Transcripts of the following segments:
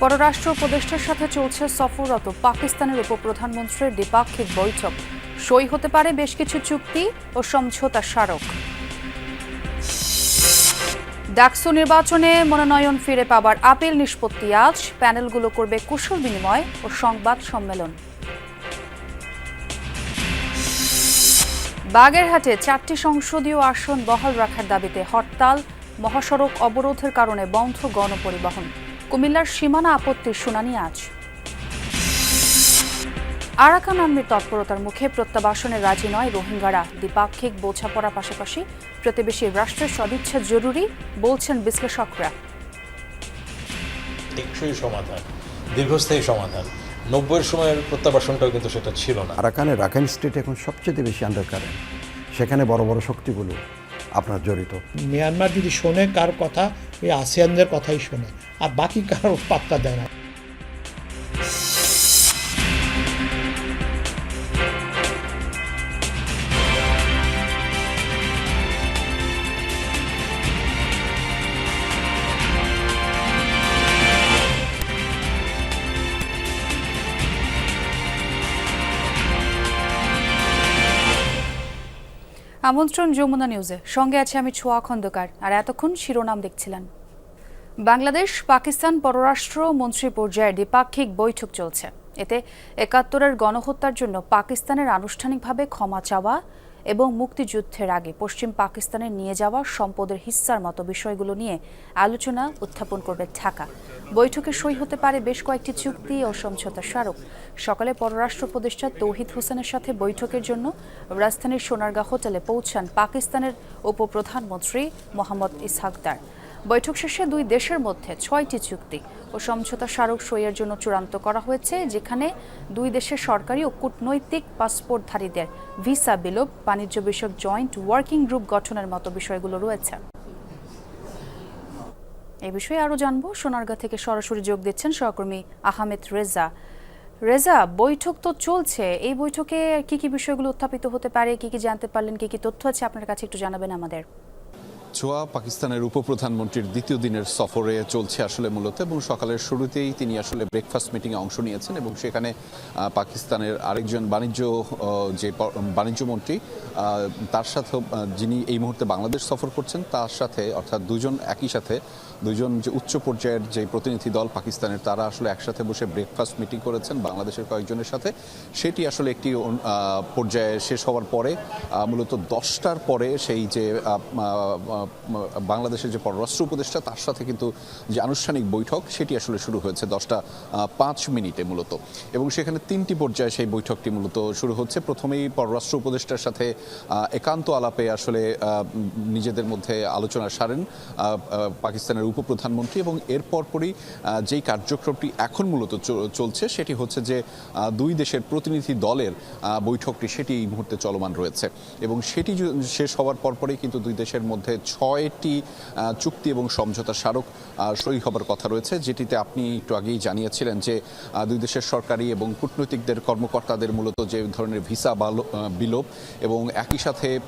পররাষ্ট্র উপদেষ্টার সাথে চলছে সফররত পাকিস্তানের উপপ্রধানমন্ত্রীর দ্বিপাক্ষিক বৈঠক। সই হতে পারে বেশ কিছু চুক্তি ও সমঝোতা স্মারক। ডাকসু নির্বাচনে মনোনয়ন ফিরে পাবার আপিল নিষ্পত্তি আজ। প্যানেলগুলো করবে কুশল বিনিময় ও সংবাদ সম্মেলন। বাগেরহাটে চারটি সংসদীয় আসন বহাল রাখার দাবিতে হরতাল, মহাসড়ক অবরোধের কারণে বন্ধ গণপরিবহন। কুমিল্লার সীমানা আপত্তির শুনানি আজ। আরাকান আর্মির তৎপরতার মুখে প্রত্যাবাসনে রাজি নয় রোহিঙ্গারা। দ্বিপাক্ষিক বোঝাপড়ার পাশাপাশি প্রতিবেশী রাষ্ট্রের সদিচ্ছা জরুরি বলছেন বিশ্লেষকরা। টেকসই সমাধান দীর্ঘস্থায়ী সমাধান। নব্বইয়ের সময়ের প্রত্যাবাসনটাও কিন্তু সেটা ছিল না। আরাকানে রাখাইন স্টেট এখন সবচেয়ে বেশি আন্ডার কারেন্ট সেখানে বড় বড় শক্তিগুলো আপনার জড়িত। মিয়ানমার যদি শোনে কার কথা ওই আসিয়ানদের কথাই শোনে। আর বাকি কারও পাত্তা দেয় না। আমন্ত্রণ যমুনা নিউজে। সঙ্গে আছে আমি ছোয়া খন্দকার। আর এতক্ষণ শিরোনাম দেখছিলেন। বাংলাদেশ, পাকিস্তান পররাষ্ট্র মন্ত্রী পর্যায়ে দ্বিপাক্ষিক বৈঠক চলছে। এতে একাত্তরের গণহত্যার জন্য পাকিস্তানের আনুষ্ঠানিকভাবে ক্ষমা চাওয়া এবং মুক্তিযুদ্ধের আগে পশ্চিম পাকিস্তানে নিয়ে যাওয়া সম্পদের হিস্সার মতো বিষয়গুলো নিয়ে আলোচনা উত্থাপন করবে ঢাকা। বৈঠকে সই হতে পারে বেশ কয়েকটি চুক্তি ও সমঝোতা স্মারক। সকালে পররাষ্ট্র উপদেষ্টা তৌহিদ হোসেনের সাথে বৈঠকের জন্য রাজধানীর সোনারগাঁ হোটেলে পৌঁছান পাকিস্তানের উপপ্রধানমন্ত্রী মোহাম্মদ ইসহাকদার বৈঠক শেষে দুই দেশের মধ্যে ছয়টি চুক্তি ও সমঝোতা স্মারক সইয়ের জন্য চূড়ান্ত করা হয়েছে, যেখানে দুই দেশের সরকারি ও কূটনৈতিক পাসপোর্টধারীদের ভিসা বিলোপ, বাণিজ্য বিষয়ক জয়েন্ট ওয়ার্কিং গ্রুপ গঠনের মতো বিষয়গুলো রয়েছে। এ বিষয়ে আরও জানব। সোনারগাঁ থেকে সরাসরি যোগ দিচ্ছেন সহকর্মী আহমেদ রেজা। রেজা, বৈঠক তো চলছে। এই বৈঠকে কি কি বিষয়গুলো উত্থাপিত হতে পারে, কি কি জানতে পারলেন, কি কি তথ্য আছে, আপনার কাছে একটু জানাবেন আমাদের। ছোয়া পাকিস্তানের উপপ্রধানমন্ত্রীর দ্বিতীয় দিনের সফরে চলছে আসলে মূলত এবং সকালের শুরুতেই তিনি আসলে ব্রেকফাস্ট মিটিংয়ে অংশ নিয়েছেন এবং সেখানে পাকিস্তানের আরেকজন বাণিজ্য যে বাণিজ্য মন্ত্রী তার সাথে যিনি এই মুহূর্তে বাংলাদেশ সফর করছেন, তার সাথে অর্থাৎ দুজন একই সাথে দুজন যে উচ্চ পর্যায়ের যে প্রতিনিধি দল পাকিস্তানের, তারা আসলে একসাথে বসে ব্রেকফাস্ট মিটিং করেছেন বাংলাদেশের কয়েকজনের সাথে। সেটি আসলে একটি পর্যায়ে শেষ হওয়ার পরে মূলত দশটার পরে সেই যে বাংলাদেশের যে পররাষ্ট্র উপদেষ্টা, তার সাথে কিন্তু যে আনুষ্ঠানিক বৈঠক, সেটি আসলে শুরু হয়েছে দশটা পাঁচ মিনিটে মূলত। এবং সেখানে তিনটি পর্যায়ে সেই বৈঠকটি মূলত শুরু হচ্ছে। প্রথমেই পররাষ্ট্র উপদেষ্টার সাথে একান্ত আলাপে আসলে নিজেদের মধ্যে আলোচনা সারেন পাকিস্তানের উপপ্রধানমন্ত্রী এবং এর পরপরই যেই কার্যক্রমটি এখন মূলত চলছে, সেটি হচ্ছে যে দুই দেশের প্রতিনিধি দলের বৈঠকটি, সেটি এই মুহূর্তে চলমান রয়েছে। এবং সেটি শেষ হওয়ার পরপরই কিন্তু দুই দেশের মধ্যে ছয়টি চুক্তি এবং সমঝোতা স্মারক সই হবার কথা রয়েছে যেটিতে আপনি একটু আগেই জানিয়েছিলেন যে দুই দেশের সরকারি এবং কূটনৈতিকদের কর্মকর্তাদের মূলত যে ধরনের ভিসা বালো- বিলোপ এবং একই সাথে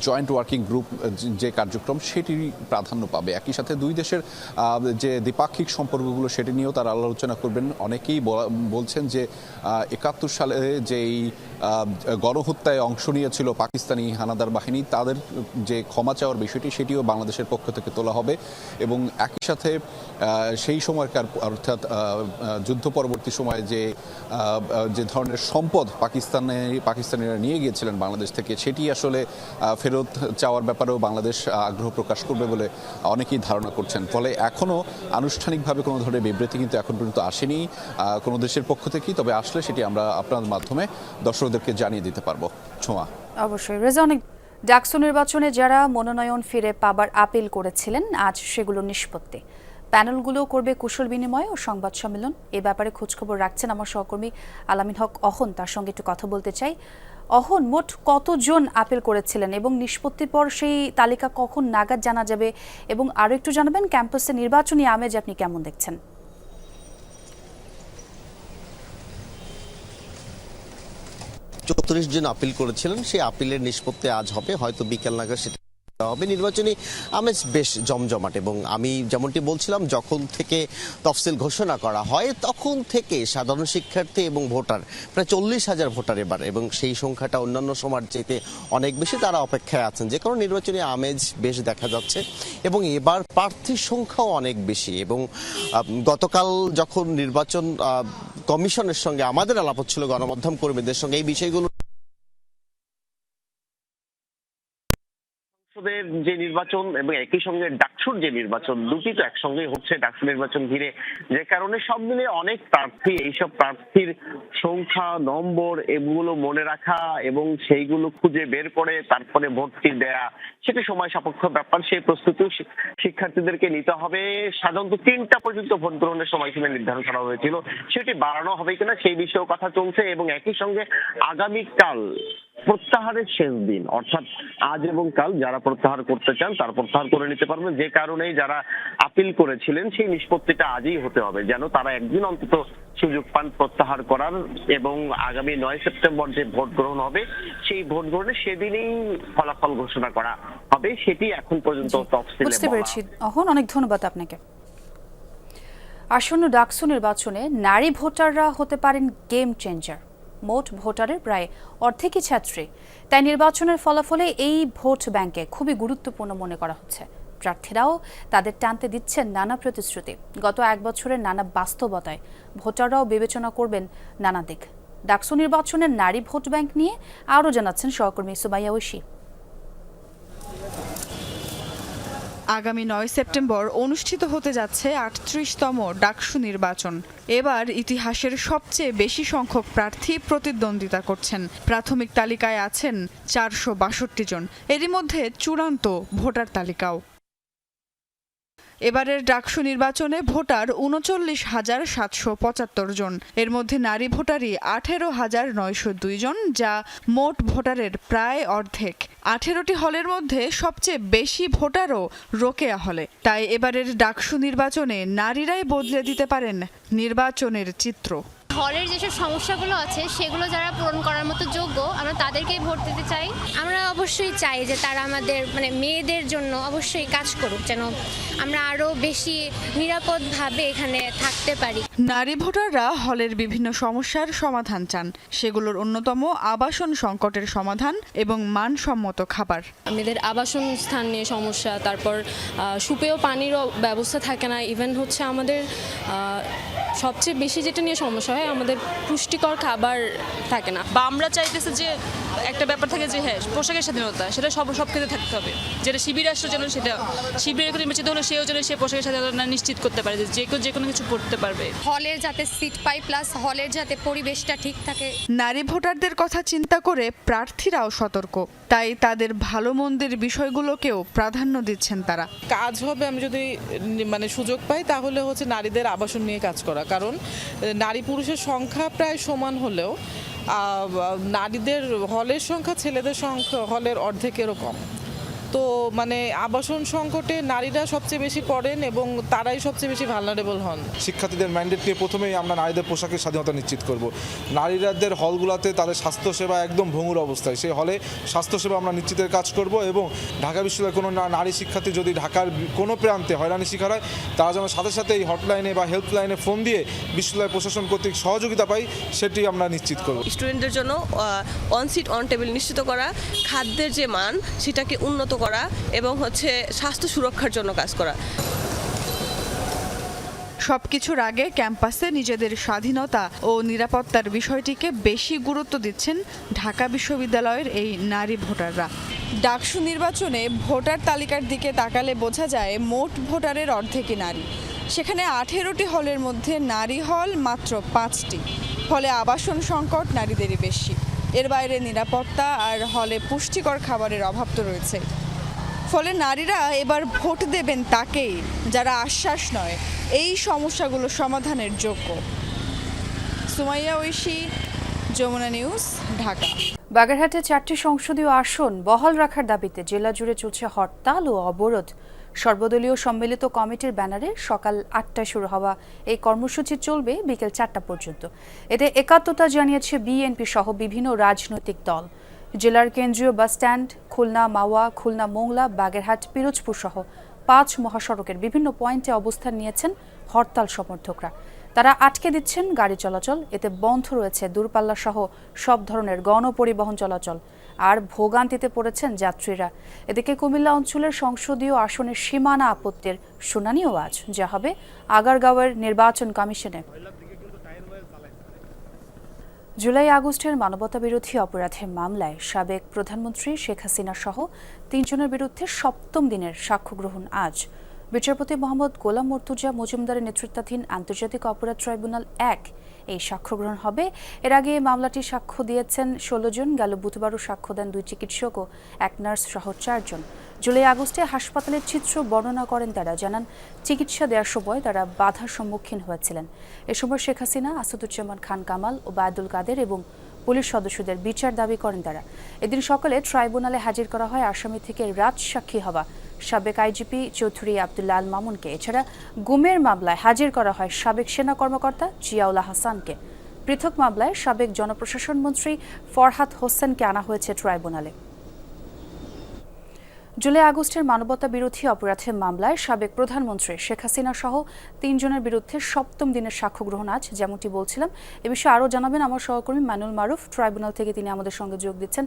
জয়েন্ট ওয়ার্কিং গ্রুপ যে কার্যক্রম সেটি প্রাধান্য পাবে। একই সাথে দুই দেশের যে দ্বিপাক্ষিক সম্পর্কগুলো সেটি নিয়েও তারা আলোচনা করবেন। অনেকেই বলা- বলছেন যে একাত্তর সালে যেই আহ, গণহত্যায় অংশ নিয়েছিল পাকিস্তানি হানাদার বাহিনী তাদের যে ক্ষমা চাওয়ার বিষয়টি সেটিও বাংলাদেশের পক্ষ থেকে তোলা হবে এবং একই সাথে সেই সময়কার, অর্থাৎ যুদ্ধ পরবর্তী সময়ে যে যে ধরনের সম্পদ পাকিস্তানে, পাকিস্তানিরা নিয়ে গিয়েছিলেন বাংলাদেশ থেকে, সেটি আসলে ফেরত চাওয়ার ব্যাপারেও বাংলাদেশ আগ্রহ প্রকাশ করবে বলে অনেকেই ধারণা করছেন। ফলে এখনও আনুষ্ঠানিকভাবে কোনো ধরনের বিবৃতি কিন্তু এখন পর্যন্ত আসেনি কোনো দেশের পক্ষ থেকেই, তবে আসলে সেটি আমরা আপনার মাধ্যমে দর্শকদেরকে জানিয়ে দিতে পারব। ছোঁয়া। অবশ্যই। রেজা, অনেক ডাকসু নির্বাচনে যারা মনোনয়ন ফিরে পাবার আপিল করেছিলেন, আজ সেগুলো নিষ্পত্তি। প্যানেলগুলো করবে কুশল বিনিময় ও সংবাদ সম্মেলন। এ ব্যাপারে খোঁজখবর রাখছেন আমার সহকর্মী আলামিন হক অহন। তার সঙ্গে একটু কথা বলতে চাই। অহন, মোট কতজন আপিল করেছিলেন এবং নিষ্পত্তির পর সেই তালিকা কখন নাগাদ জানা যাবে? এবং আরও একটু জানাবেন, ক্যাম্পাসে নির্বাচনী আমেজ আপনি কেমন দেখছেন? চৌত্রিশ জন আপিল করেছিলেন, সেই আপিলের নিষ্পত্তি আজ হবে। হয়তো বিকেল নাগাদ সেটা হবে। নির্বাচনী আমেজ বেশ জমজমাট এবং আমি যেমনটি বলছিলাম, যখন থেকে তফসিল ঘোষণা করা হয়, তখন থেকে সাধারণ শিক্ষার্থী এবং ভোটার প্রায় চল্লিশ হাজার ভোটার এবার এবং সেই সংখ্যাটা অন্যান্য সময়ের চাইতে অনেক বেশি তারা অপেক্ষায় আছেন। যে কারণে নির্বাচনী আমেজ বেশ দেখা যাচ্ছে এবং এবার প্রার্থীর সংখ্যাও অনেক বেশি এবং গতকাল যখন নির্বাচন কমিশনের সঙ্গে আমাদের আলাপ হচ্ছিল, গণমাধ্যম কর্মীদের সঙ্গে, এই বিষয়গুলো সংসদের যে নির্বাচন এবং একই সঙ্গে ডাকসুর যে নির্বাচন, দুটি তো একসঙ্গেই হচ্ছে ডাকসু নির্বাচন ঘিরে। যে কারণে সব মিলে অনেক প্রার্থী, এইসব প্রার্থীর সংখ্যা, নম্বর এগুলো মনে রাখা এবং সেইগুলো খুঁজে বের করে তারপরে ভোটটি দেয়া, সেটা সময় সাপেক্ষ ব্যাপার, সেই প্রস্তুতিও শিক্ষার্থীদেরকে নিতে হবে। সাধারণত তিনটা পর্যন্ত ভোট গ্রহণের সময়সীমা নির্ধারণ করা হয়েছিল। সেটি বাড়ানো হবে কিনা সেই বিষয়েও কথা চলছে এবং একই সঙ্গে আগামীকাল প্রত্যাহারের শেষ দিন, অর্থাৎ আজ এবং কাল যারা প্রত্যাহার করতে চান, তারা প্রত্যাহার করে নিতে পারবেন। যে কারণেই যারা আপিল করেছিলেন সেই নিষ্পত্তিটা আজই হতে হবে যেন তারা একদিন অন্তত সুযোগ পান প্রত্যাহার করার এবং আগামী নয় সেপ্টেম্বর যে ভোট গ্রহণ হবে সেই ভোট গ্রহণে সেদিনেই ফলাফল ঘোষণা করা হবে সেটি এখন পর্যন্ত তফসিলে বুঝতে পেরেছি। অহন অনেক ধন্যবাদ আপনাকে। আসন্ন ডাকসু নির্বাচনে নারী ভোটাররা হতে পারেন গেম চেঞ্জার মোট ভোটারের প্রায় অর্ধেকই ছাত্রী। তাই নির্বাচনের ফলাফলে এই ভোট ব্যাংকে খুবই গুরুত্বপূর্ণ মনে করা হচ্ছে। প্রার্থীরাও তাদের টানতে দিচ্ছেন নানা প্রতিশ্রুতি। গত এক বছরের নানা বাস্তবতায় ভোটাররাও বিবেচনা করবেন নানা দিক। ডাকসু নির্বাচনের নারী ভোট ব্যাংক নিয়ে আরও জানাচ্ছেন সহকর্মী সুবাইয়া ঐশী। আগামী নয় সেপ্টেম্বর অনুষ্ঠিত হতে যাচ্ছে আটত্রিশতম ডাকসু নির্বাচন। এবার ইতিহাসের সবচেয়ে বেশি সংখ্যক প্রার্থী প্রতিদ্বন্দ্বিতা করছেন। প্রাথমিক তালিকায় আছেন চারশো বাষট্টি জন। এরই মধ্যে চূড়ান্ত ভোটার তালিকাও। এবারের ডাকসু নির্বাচনে ভোটার উনচল্লিশ হাজার সাতশো পঁচাত্তর জন। এর মধ্যে নারী ভোটারই আঠেরো হাজার নয়শো দুই জন, যা মোট ভোটারের প্রায় অর্ধেক। আঠেরোটি হলের মধ্যে সবচেয়ে বেশি ভোটারও রোকেয়া হলে। তাই এবারের ডাকসু নির্বাচনে নারীরাই বদলে দিতে পারেন নির্বাচনের চিত্র। হলের যেসব সমস্যাগুলো আছে সেগুলো যারা পূরণ করার মতো যোগ্য আমরা তাদেরকেই ভোট দিতে চাই। আমরা অবশ্যই চাই যে তারা আমাদের মানে মেয়েদের জন্য অবশ্যই কাজ করুক যেন আমরা আরও বেশি নিরাপদভাবে এখানে থাকতে পারি। নারী ভোটাররা হলের বিভিন্ন সমস্যার সমাধান চান। সেগুলোর অন্যতম আবাসন সংকটের সমাধান এবং মানসম্মত খাবার। মেয়েদের আবাসন স্থান নিয়ে সমস্যা তারপর সুপেয় পানিরও ব্যবস্থা থাকে না। ইভেন হচ্ছে আমাদের আহ, সবচেয়ে বেশি যেটা নিয়ে সমস্যা হয় আমাদের পুষ্টিকর খাবার থাকে না। বা আমরা চাইতেছি যে একটা ব্যাপার থাকে যে হ্যাঁ পোশাকের স্বাধীনতা সেটা সব সব ক্ষেত্রে থাকতে হবে। যেটা শিবির রাষ্ট্র যেন সেটা শিবিরের ক্ষেত্রে নির্বাচিত হলে সেও যেন সে পোশাকের স্বাধীনতা নিশ্চিত করতে পারে যে যে কেউ যে কোনো কিছু পড়তে পারবে। হলের যাতে সিট পাই প্লাস হলের যাতে পরিবেশটা ঠিক থাকে। নারী ভোটারদের কথা চিন্তা করে প্রার্থীরাও সতর্ক। তাই তাদের ভালো মন্দের বিষয়গুলোকেও প্রাধান্য দিচ্ছেন তারা। কাজ হবে আমি যদি মানে সুযোগ পাই তাহলে হচ্ছে নারীদের আবাসন নিয়ে কাজ করা। কারণ নারী পুরুষের সংখ্যা প্রায় সমান হলেও নারীদের হলের সংখ্যা ছেলেদের সংখ্যা, হলের অর্ধেকেরও কম। তো মানে আবাসন সংকটে নারীরা সবচেয়ে বেশি পড়েন এবং তারাই সবচেয়ে বেশি ভালনারেবল হন। শিক্ষার্থীদের ম্যান্ডেট নিয়ে প্রথমেই আমরা নারীদের পোশাকের স্বাধীনতা নিশ্চিত করব। নারীরাদের হলগুলোতে তাদের স্বাস্থ্যসেবা একদম ভঙ্গুর অবস্থায়। সেই হলে স্বাস্থ্যসেবা আমরা নিশ্চিতের কাজ করব এবং ঢাকা বিশ্ববিদ্যালয়ের কোনো না- নারী শিক্ষার্থী যদি ঢাকার কোনো প্রান্তে হয়রানি শিকার হয় তারা যেন সাথে সাথে এই হটলাইনে বা হেল্পলাইনে ফোন দিয়ে বিশ্ববিদ্যালয় প্রশাসন কর্তৃক সহযোগিতা পাই সেটি আমরা নিশ্চিত করব। স্টুডেন্টদের জন্য অন সিট অন টেবিল নিশ্চিত করা খাদ্যের যে মান সেটাকে উন্নত করা এবং হচ্ছে স্বাস্থ্য সুরক্ষার জন্য কাজ করা। সবকিছুর আগে ক্যাম্পাসে নিজেদের স্বাধীনতা ও নিরাপত্তার বিষয়টিকে বেশি গুরুত্ব দিচ্ছেন ঢাকা বিশ্ববিদ্যালয়ের এই নারী ভোটাররা। ডাকসু নির্বাচনে ভোটার তালিকার দিকে তাকালে বোঝা যায় মোট ভোটারের অর্ধেকই নারী। সেখানে আঠেরোটি হলের মধ্যে নারী হল মাত্র পাঁচটি। ফলে আবাসন সংকট নারীদেরই বেশি। এর বাইরে নিরাপত্তা আর হলে পুষ্টিকর খাবারের অভাব তো রয়েছে। ফলে নারীরা এবার ভোট দেবেন তাকেই, যারা আশ্বাস নয়। এই সমস্যাগুলো সমাধানের যোগ্য। সুমাইয়া ঐশী, যমুনা নিউজ, ঢাকা। বাগেরহাটে চারটি সংসদীয় আসন বহাল রাখার দাবিতে জেলা জুড়ে চলছে হরতাল ও অবরোধ। সর্বদলীয় সম্মিলিত কমিটির ব্যানারে সকাল আটটায় শুরু হওয়া এই কর্মসূচি চলবে বিকেল চারটা পর্যন্ত। এতে একাত্মতা জানিয়েছে বিএনপি সহ বিভিন্ন রাজনৈতিক দল। জেলার কেন্দ্রীয় বাস স্ট্যান্ড, খুলনা মাওয়া, খুলনা মোংলা, বাগেরহাট, পিরোজপুর সহ পাঁচ মহাসড়কের বিভিন্ন পয়েন্টে অবস্থান নিয়েছেন হরতাল সমর্থকরা। তারা আটকে দিচ্ছেন গাড়ি চলাচল, এতে বন্ধ রয়েছে দূরপাল্লা সহ সব ধরনের গণপরিবহন চলাচল, আর ভোগান্তিতে পড়েছেন যাত্রীরা। এদিকে কুমিল্লা অঞ্চলের সংসদীয় আসনের সীমানা আপত্তির শুনানিও আজ, যা হবে আগারগাঁওয়ের নির্বাচন কমিশনে। জুলাই আগস্টের মানবতাবিরোধী অপরাধের মামলায় সাবেক প্রধানমন্ত্রী শেখ হাসিনা সহ তিনজনের বিরুদ্ধে সপ্তম দিনের সাক্ষ্য গ্রহণ আজ। বিচারপতি মোহাম্মদ গোলাম মর্তুজা মজুমদারের নেতৃত্বাধীন আন্তর্জাতিক অপরাধ ট্রাইব্যুনাল এক এই সাক্ষ্য গ্রহণ হবে। এর আগে মামলাটি সাক্ষ্য দিয়েছেন ষোলো জন, গেল বুধবারও সাক্ষ্য দেন দুই চিকিৎসক ও এক নার্স সহ চারজন জুলাই আগস্টে হাসপাতালের চিত্র বর্ণনা করেন তারা, জানান চিকিৎসা দেওয়ার সময় তারা বাধার সম্মুখীন হয়েছিলেন। এ সময় শেখ হাসিনা, আসাদুজ্জামান খান কামাল ও বায়দুল কাদের এবং পুলিশ সদস্যদের বিচার দাবি করেন তারা। এদিন সকালে ট্রাইব্যুনালে হাজির করা হয় আসামি থেকে রাজ সাক্ষী হওয়া সাবেক আইজিপি চৌধুরী আবদুল্লাহ আল মামুনকে। এছাড়া গুমের মামলায় হাজির করা হয় সাবেক সেনা কর্মকর্তা জিয়াউল্লাহ হাসানকে পৃথক মামলায় সাবেক জনপ্রশাসন মন্ত্রী ফরহাদ হোসেনকে আনা হয়েছে ট্রাইব্যুনালে। জুলাই আগস্টের মানবতা বিরোধী অপরাধের মামলায় সাবেক প্রধানমন্ত্রী শেখ হাসিনা সহ তিনজনের বিরুদ্ধে সপ্তম দিনের সাক্ষ্য গ্রহণ আজ, যেমনটি বলছিলাম। এ বিষয়ে আরও জানাবেন আমার সহকর্মী মানুল মারুফ। ট্রাইব্যুনাল থেকে তিনি আমাদের সঙ্গে যোগ দিচ্ছেন।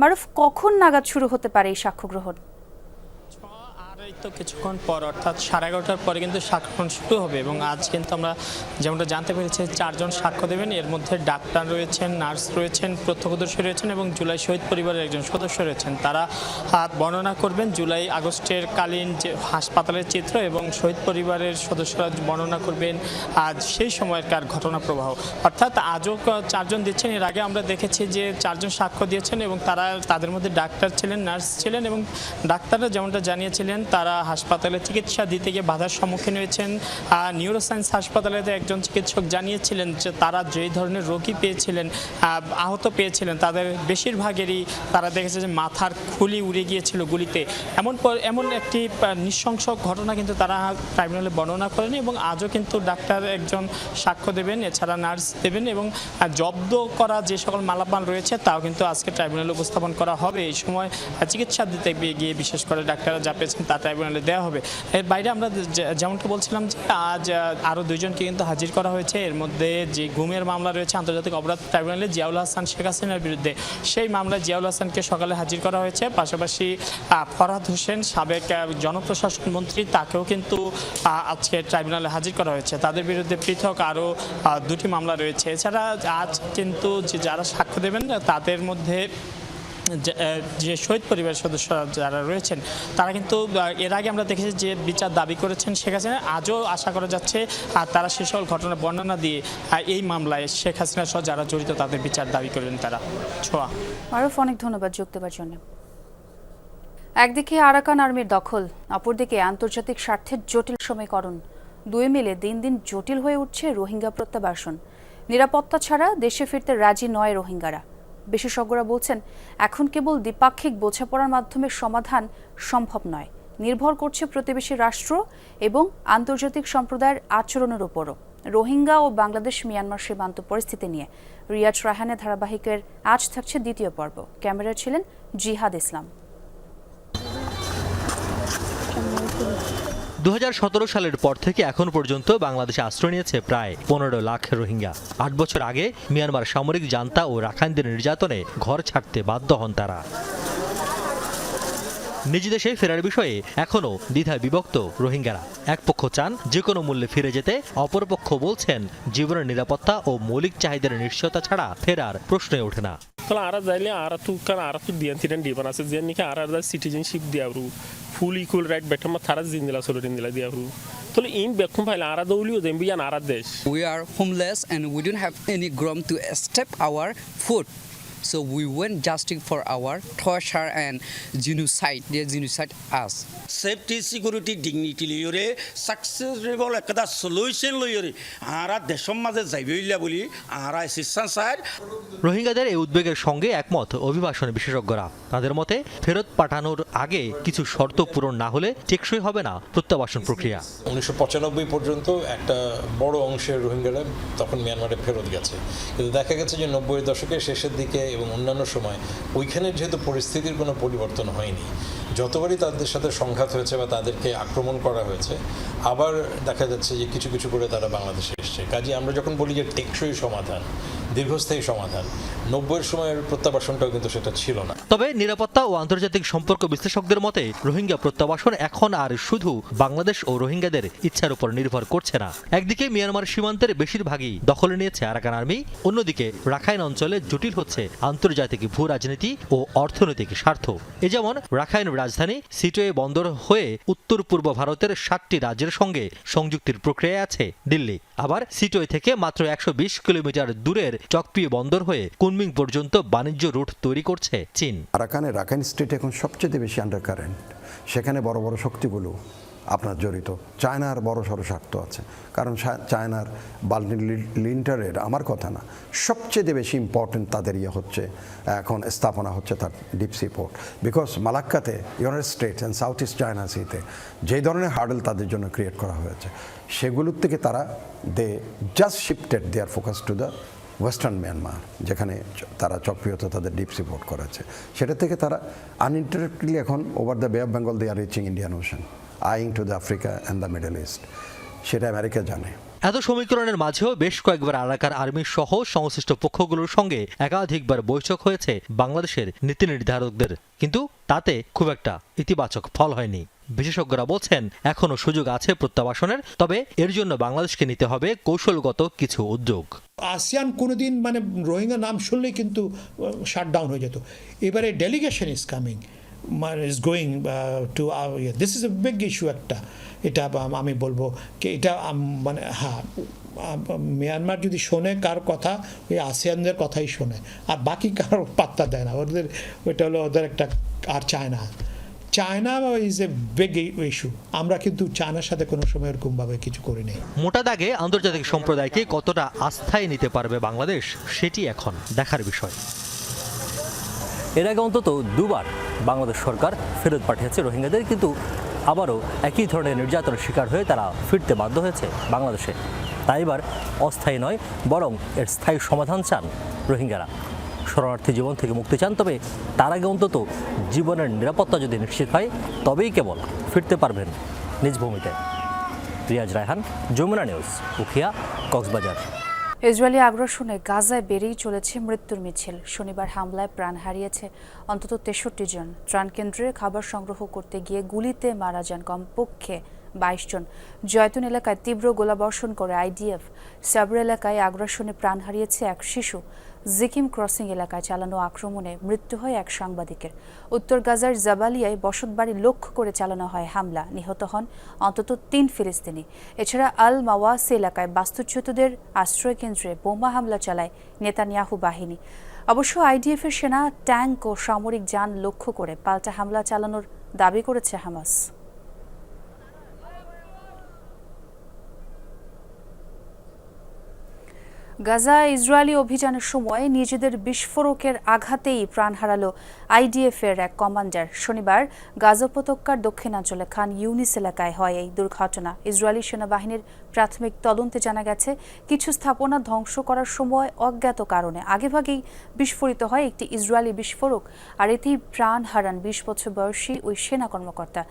মারুফ, কখন নাগাদ শুরু হতে পারে এই সাক্ষ্য গ্রহণ? তো কিছুক্ষণ পর, অর্থাৎ সাড়ে এগারোটার পরে কিন্তু সাক্ষ্য শুরু হবে এবং আজ কিন্তু আমরা যেমনটা জানতে পেরেছি, চারজন সাক্ষ্য দেবেন। এর মধ্যে ডাক্তার রয়েছেন, নার্স রয়েছেন, প্রত্যক্ষদর্শী রয়েছেন এবং জুলাই শহীদ পরিবারের একজন সদস্য রয়েছেন। তারা বর্ণনা করবেন জুলাই আগস্টের কালীন যে হাসপাতালের চিত্র এবং শহীদ পরিবারের সদস্যরা বর্ণনা করবেন আজ সেই সময়কার ঘটনা প্রবাহ। অর্থাৎ আজও চারজন দিচ্ছেন। এর আগে আমরা দেখেছি যে চারজন সাক্ষ্য দিয়েছেন এবং তারা, তাদের মধ্যে ডাক্তার ছিলেন, নার্স ছিলেন এবং ডাক্তাররা যেমনটা জানিয়েছিলেন তারা হাসপাতালে চিকিৎসা দিতে গিয়ে বাধার সম্মুখীন হয়েছেন। নিউরোসায়েন্স হাসপাতালে একজন চিকিৎসক জানিয়েছিলেন যে তারা যেই ধরনের রোগী পেয়েছিলেন আহত পেয়েছিলেন, তাদের বেশিরভাগেরই তারা দেখেছে যে মাথার খুলি উড়ে গিয়েছিল গুলিতে। এমন এমন একটি নৃশংস ঘটনা কিন্তু তারা ট্রাইব্যুনালে বর্ণনা করেনি এবং আজও কিন্তু ডাক্তার একজন সাক্ষ্য দেবেন, এছাড়া নার্স দেবেন এবং জব্দ করা যে সকল মালামাল রয়েছে তাও কিন্তু আজকে ট্রাইব্যুনালে উপস্থাপন করা হবে। এই সময় চিকিৎসা দিতে গিয়ে- বিশেষ করে ডাক্তাররা যা পেয়েছেন তা ট্রাইব্যুনালে দেওয়া হবে। এর বাইরে আমরা যেমনটা বলছিলাম যে, আজ আরও দুইজনকে কিন্তু হাজির করা হয়েছে। এর মধ্যে যে গুমের মামলা রয়েছে, আন্তর্জাতিক অপরাধ ট্রাইব্যুনালে জিয়াউল হাসান, শেখ হাসিনার বিরুদ্ধে। সেই মামলায় জিয়াউল হাসানকে সকালে হাজির করা হয়েছে। পাশাপাশি ফরহাদ হোসেন সাবেক জনপ্রশাসন মন্ত্রী, তাকেও কিন্তু আজকে ট্রাইব্যুনালে হাজির করা হয়েছে। তাদের বিরুদ্ধে পৃথক আরও দুটি মামলা রয়েছে। এছাড়া আজ কিন্তু যারা সাক্ষ্য দেবেন, তাদের মধ্যে যে শহীদ পরিবারের সদস্যরা যারা রয়েছেন, তারা কিন্তু এর আগে আমরা দেখেছি যে বিচার দাবি করেছেন শেখ হাসিনা। আজও আশা করা যাচ্ছে আর তারা সে সকল ঘটনা বর্ণনা দিয়ে এই মামলায় শেখ হাসিনা সহ যারা জড়িত তাদের বিচার দাবি করবেন তারা। ছোঁয়া। মারুফ অনেক ধন্যবাদ যোগ দেওয়ার জন্য। একদিকে আরাকান আর্মির দখল, অপরদিকে আন্তর্জাতিক স্বার্থের জটিল সমীকরণ। দুই মিলে দিন দিন জটিল হয়ে উঠছে রোহিঙ্গা প্রত্যাবাসন। নিরাপত্তা ছাড়া দেশে ফিরতে রাজি নয় রোহিঙ্গারা। বিশেষজ্ঞরা বলছেন, এখন কেবল দ্বিপাক্ষিক বোঝাপড়ার মাধ্যমে সমাধান সম্ভব নয়। নির্ভর করছে প্রতিবেশী রাষ্ট্র এবং আন্তর্জাতিক সম্প্রদায়ের আচরণের উপরও। রোহিঙ্গা ও বাংলাদেশ মিয়ানমার সীমান্ত পরিস্থিতি নিয়ে রিয়াজ রাহানের ধারাবাহিকের আজ থাকছে দ্বিতীয় পর্ব। ক্যামেরায় ছিলেন জিহাদ ইসলাম। দু হাজার সতেরো সালের পর থেকে এখন পর্যন্ত বাংলাদেশে আশ্রয় নিয়েছে প্রায় পনেরো লাখ রোহিঙ্গা। আট বছর আগে মিয়ানমার সামরিক জান্তা ও রাখাইনদের নির্যাতনে ঘর ছাড়তে বাধ্য হন তারা। নিজ দেশে ফেরার বিষয়ে এখনও দ্বিধায় বিভক্ত রোহিঙ্গারা। এক পক্ষ চান যে কোনো মূল্যে ফিরে যেতে, অপরপক্ষ বলছেন জীবনের নিরাপত্তা ও মৌলিক চাহিদার নিশ্চয়তা ছাড়া ফেরার প্রশ্নই ওঠে না। Kalau arah zailnya arah tu kan arah tu dian tidak di mana sejian ni kan arah ada citizenship dia bro full equal right better mah thara zindila solo zindila dia bro Tole in bekum phaila arah dawli o dembi yan arah desh We are homeless and we don't have any So we went just for our torture and genocide. They genocide us. Safety security dignity লইরে successful একটা solution লইরে আরা দেশের মাঝে যাইবইলা বলি আরা সিস্টান side রোহিঙ্গাদের এই উদ্বেগের সঙ্গে একমত অভিবাসন বিশেষজ্ঞরা তাদের মতে ফেরত পাঠানোর আগে কিছু শর্ত পূরণ না হলে টেকসই হবে না প্রত্যাবাসন প্রক্রিয়া উনিশশো পঁচানব্বই পর্যন্ত একটা বড় অংশের রোহিঙ্গারা তখন মিয়ানমারে ফেরত গেছে কিন্তু দেখা গেছে যে নব্বই দশকের শেষের দিকে এবং অন্যান্য সময় ওইখানের যেহেতু পরিস্থিতির কোনো পরিবর্তন হয়নি। যতবারই তাদের সাথে সংঘাত হয়েছে বা তাদেরকে আক্রমণ করা হয়েছে, আবার দেখা যাচ্ছে যে কিছু কিছু করে তারা বাংলাদেশে এসছে। কাজে আমরা যখন বলি যে টেকসই সমাধান দীর্ঘস্থায়ী সমাধান। নব্বইয়ের সময়ের প্রত্যাবাসনটাও কিন্তু সেটা ছিল না। তবে নিরাপত্তা ও আন্তর্জাতিক সম্পর্ক বিশ্লেষকদের মতে, রোহিঙ্গা প্রত্যাবাসন এখন আর শুধু বাংলাদেশ ও রোহিঙ্গাদের ইচ্ছার উপর নির্ভর করছে না। একদিকে মিয়ানমার সীমান্তের বেশিরভাগই দখলে নিয়েছে আরাকান আর্মি, অন্যদিকে রাখাইন অঞ্চলে জটিল হচ্ছে আন্তর্জাতিক ভূ রাজনীতি ও অর্থনৈতিক স্বার্থ। এ যেমন, রাখাইন রাজধানী সিটোয়ে বন্দর হয়ে উত্তর পূর্ব ভারতের সাতটি রাজ্যের সঙ্গে সংযুক্তির প্রক্রিয়ায় আছে দিল্লি। আবার সিটোয় থেকে মাত্র একশো বিশ কিলোমিটার দূরের চকপি বন্দর হয়ে কুনমিং পর্যন্ত বাণিজ্য রুট তৈরি করছে চীন। আরাকানে রাখাইন স্টেট এখন সবচেয়ে বেশি আন্ডার কারেন্ট সেখানে বড় বড় শক্তিগুলো আপনার জড়িত। চায়নার বড় সড়ো স্বার্থ আছে। কারণ চায়নার বাল্টি লিন্টারের আমার কথা না, সবচেয়ে বেশি ইম্পর্টেন্ট তাদের ইয়ে হচ্ছে, এখন স্থাপনা হচ্ছে তার deep sea port because মালাক্কাতে United States and south east China সিতে যেই ধরনের হার্ডেল তাদের জন্য ক্রিয়েট করা হয়েছে। সেগুলোর থেকে তারা they just shifted their focus to the western Myanmar যেখানে তারা চক্রিয়ত তাদের ডিপ সিপোর্ট করেছে। সেটা থেকে তারা আনইন্টারেক্টলি এখন over the Bay of Bengal they are reaching Indian Ocean eyeing to the Africa and the Middle East সেটা আমেরিকা জানে। এত সমীকরণের মাঝেও বেশ কয়েকবার আরাকার আর্মি সহ সংশ্লিষ্ট পক্ষগুলোর সঙ্গে একাধিকবার বৈঠক হয়েছে বাংলাদেশের নীতি নির্ধারকদের। কিন্তু তাতে খুব একটা ইতিবাচক ফল হয়নি। বিশেষজ্ঞরা বলছেন এখনও সুযোগ আছে প্রত্যাবাসনের, তবে এর জন্য বাংলাদেশকে নিতে হবে কৌশলগত কিছু উদ্যোগ। আসিয়ান কোনোদিন মানে রোহিঙ্গা নাম শুনলেই কিন্তু শাট ডাউন হয়ে যেত। এবারে delegation is coming is going to this is a big issue একটা। এটা আমি বলব কি, এটা মানে হ্যাঁ মিয়ানমার যদি শোনে কার কথা, ওই আসিয়ানদের কথাই শোনে। আর বাকি কারও পাত্তা দেয় না। ওদের ওইটা হলো ওদের একটা আর চায় না। China is a big issue আমরা কিন্তু চায়নার সাথে কোনো সময় এরকমভাবে কিছু করিনি। মোটা দাগে আন্তর্জাতিক সম্প্রদায়কে কতটা আস্থায় নিতে পারবে বাংলাদেশ সেটি এখন দেখার বিষয়। এর আগে অন্তত দুবার বাংলাদেশ সরকার ফেরত পাঠিয়েছে রোহিঙ্গাদের কিন্তু আবারও একই ধরনের নির্যাতনের শিকার হয়ে তারা ফিরতে বাধ্য হয়েছে বাংলাদেশে। তাই এবার অস্থায়ী নয় বরং এর স্থায়ী সমাধান চান রোহিঙ্গারা। শরণার্থী জীবন থেকে মুক্তি চান, তবে তার আগে অন্তত জীবনের নিরাপত্তা যদি নিশ্চিত হয়, তবেই কেবল ফিরতে পারবেন নিজ ভূমিতে। রিয়াজ রায়হান, যমুনা নিউজ, উখিয়া, কক্সবাজার। ইসরায়েলি আগ্রাসনে গাজায় বেড়েই চলেছে মৃত্যুর মিছিল। শনিবার হামলায় প্রাণ হারিয়েছে অন্তত তেষট্টি জন। ত্রাণ কেন্দ্রে খাবার সংগ্রহ করতে গিয়ে গুলিতে মারা যান কমপক্ষে বাইশ জন। জয়তুন এলাকায় তীব্র গোলাবর্ষণ করে আইডিএফ। সাবর এলাকায় আগ্রাসনে প্রাণ হারিয়েছে এক শিশু। জিকিম ক্রসিং এলাকায় চালানো আক্রমণে মৃত্যু হয় এক সাংবাদিকের। উত্তর গাজার জাবালিয়ায় বসতবাড়ি লক্ষ্য করে চালানো হয় হামলা। নিহত হন অন্তত তিন ফিলিস্তিনি। এছাড়া আল মাওয়াসি এলাকায় বাস্তুচ্যুতদের আশ্রয় কেন্দ্রে বোমা হামলা চালায় নেতানিয়াহু বাহিনী। অবশ্য আইডিএফের সেনা ট্যাঙ্ক ও সামরিক যান লক্ষ্য করে পাল্টা হামলা চালানোর দাবি করেছে হামাস। গাজা ইসরায়েলি অভিযানের সময় নিজেদের বিস্ফোরকের আঘাতেই প্রাণ হারালো আইডিএফ এর এক কমান্ডার। শনিবার গাজা দক্ষিণাঞ্চলে খান ইউনিস এলাকায় হয় এই দুর্ঘটনা। ইসরায়েলি সেনাবাহিনীর প্রাথমিক তদন্তে জানা গেছে, কিছু স্থাপনা ধ্বংস করার সময় অজ্ঞাত কারণে আগেভাগেই বিস্ফোরিত হয় একটি ইসরায়েলি বিস্ফোরক, আর এতেই প্রাণ হারান বিশ বছর বয়সী ওই সেনা কর্মকর্তা।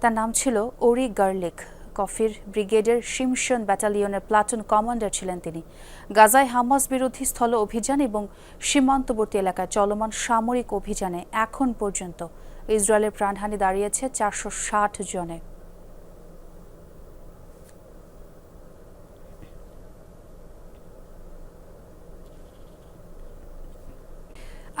তার নাম ছিল ওরি গার্লিক। কফির ব্রিগেডের শিমশন ব্যাটালিয়নের প্লাটুন কমান্ডার ছিলেন তিনি। গাজায় হামাস বিরোধী স্থল অভিযান এবং সীমান্তবর্তী এলাকায় চলমান সামরিক অভিযানে এখন পর্যন্ত ইসরায়েলের প্রাণহানি দাঁড়িয়েছে চারশো ষাট জনে।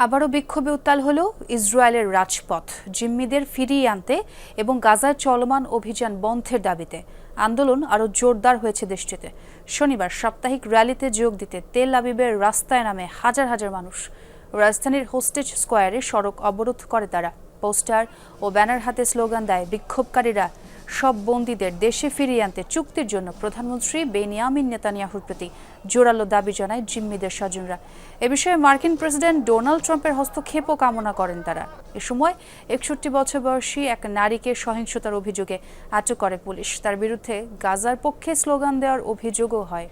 আবারও বিক্ষোভে উত্তাল হল ইসরায়েলের রাজপথ। জিম্মিদের ফিরিয়ে আনতে এবং গাজায় চলমান অভিযান বন্ধের দাবিতে আন্দোলন আরও জোরদার হয়েছে দেশটিতে। শনিবার সাপ্তাহিক র্যালিতে যোগ দিতে তেল আবিবের রাস্তায় নামে হাজার হাজার মানুষ। রাজধানীর হোস্টেজ স্কোয়ারে সড়ক অবরোধ করে তারা। পোস্টার ও ব্যানার হাতে স্লোগান দেয় বিক্ষোভকারীরা সব বন্দীদের দেশে ফিরিয়ে আনতে চুক্তির জন্য প্রধানমন্ত্রী বেনিয়ামিন নেতানিয়াহুর প্রতি জোরালো দাবি জানায় জিম্মিদের স্বজনরা। এ বিষয়ে মার্কিন প্রেসিডেন্ট ডোনাল্ড ট্রাম্পের হস্তক্ষেপও কামনা করেন তারা। এ সময় একষট্টি বছর বয়সী এক নারীকে সহিংসতার অভিযোগে আটক করে পুলিশ। তার বিরুদ্ধে গাজার পক্ষে স্লোগান দেওয়ার অভিযোগও হয়।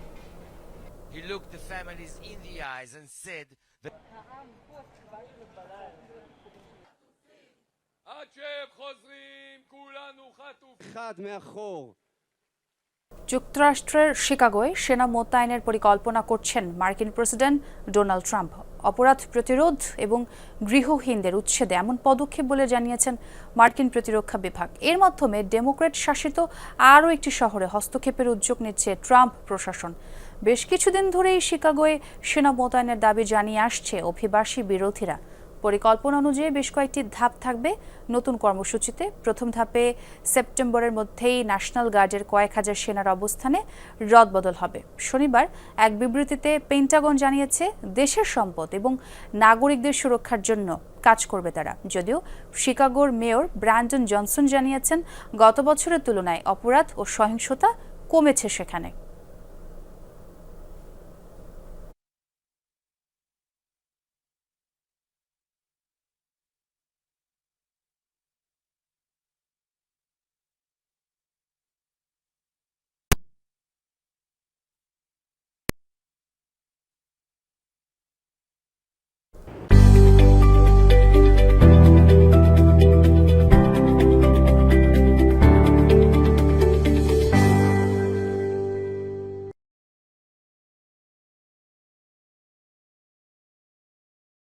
He looked the families in the eyes and said, যুক্তরাষ্ট্রের শিকাগোয় সেনা মোতায়েনের পরিকল্পনা করছেন মার্কিন প্রেসিডেন্ট ডোনাল্ড ট্রাম্প। অপরাধ প্রতিরোধ এবং গৃহহীনদের উচ্ছেদে এমন পদক্ষেপ বলে জানিয়েছেন মার্কিন প্রতিরক্ষা বিভাগ। এর মাধ্যমে ডেমোক্রেট শাসিত আরও একটি শহরে হস্তক্ষেপের উদ্যোগ নিচ্ছে ট্রাম্প প্রশাসন। বেশ কিছুদিন ধরেই শিকাগোয় সেনা মোতায়েনের দাবি জানিয়ে আসছে অভিবাসী বিরোধীরা। পরিকল্পনা অনুযায়ী বেশ কয়েকটি ধাপ থাকবে নতুন কর্মসূচিতে। প্রথম ধাপে সেপ্টেম্বরের মধ্যেই ন্যাশনাল গার্ডের কয়েক হাজার সেনার অবস্থানে রদবদল হবে। শনিবার এক বিবৃতিতে পেন্টাগন জানিয়েছে, দেশের সম্পদ এবং নাগরিকদের সুরক্ষার জন্য কাজ করবে তারা। যদিও শিকাগোর মেয়র ব্র্যান্ডন জনসন জানিয়েছেন, গত বছরের তুলনায় অপরাধ ও সহিংসতা কমেছে সেখানে।